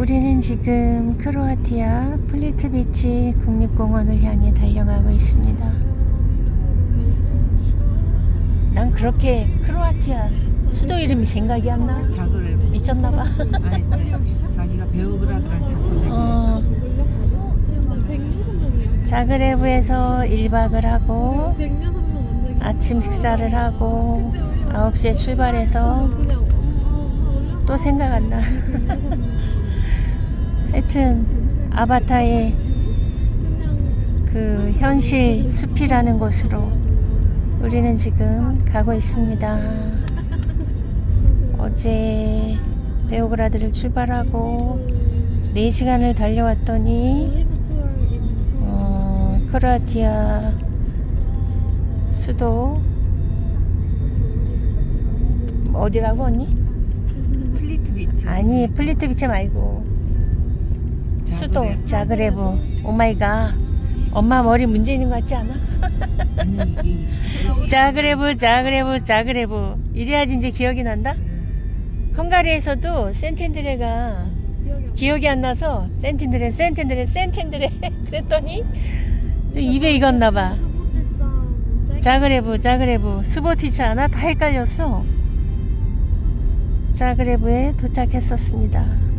우리는 지금 크로아티아 플리트 비치 국립공원을 향해 달려가고 있습니다. 난 그렇게 크로아티아 수도 이름이 생각이 안 나. 자그레브. 미쳤나 봐. 아니, 네. 자기가 배우그라드랑 자꾸 자기 어, 자그레브에서 1박을 하고 아침 식사를 하고 9시에 출발해서 또 생각 안 나. 하여튼 아바타의 그 현실 숲이라는 곳으로 우리는 지금 가고 있습니다. 어제 베오그라드를 출발하고 4시간을 달려왔더니 어, 크로아티아 수도 어디라고 언니? 비치. 아니 플리트 비치 말고. 수도 자그레브. 자그레브 오마이갓. 엄마 머리 문제 있는 것 같지 않아? 자그레브 자그레브 자그레브 이래야지 이제 기억이 난다? 헝가리에서도 센텐드레가 기억이 안 나서 센텐드레 센텐드레 센텐드레 그랬더니 저 입에 익었나 봐. 자그레브 자그레브 수보티차 하나 다 헷갈렸어 자그레브에 도착했었습니다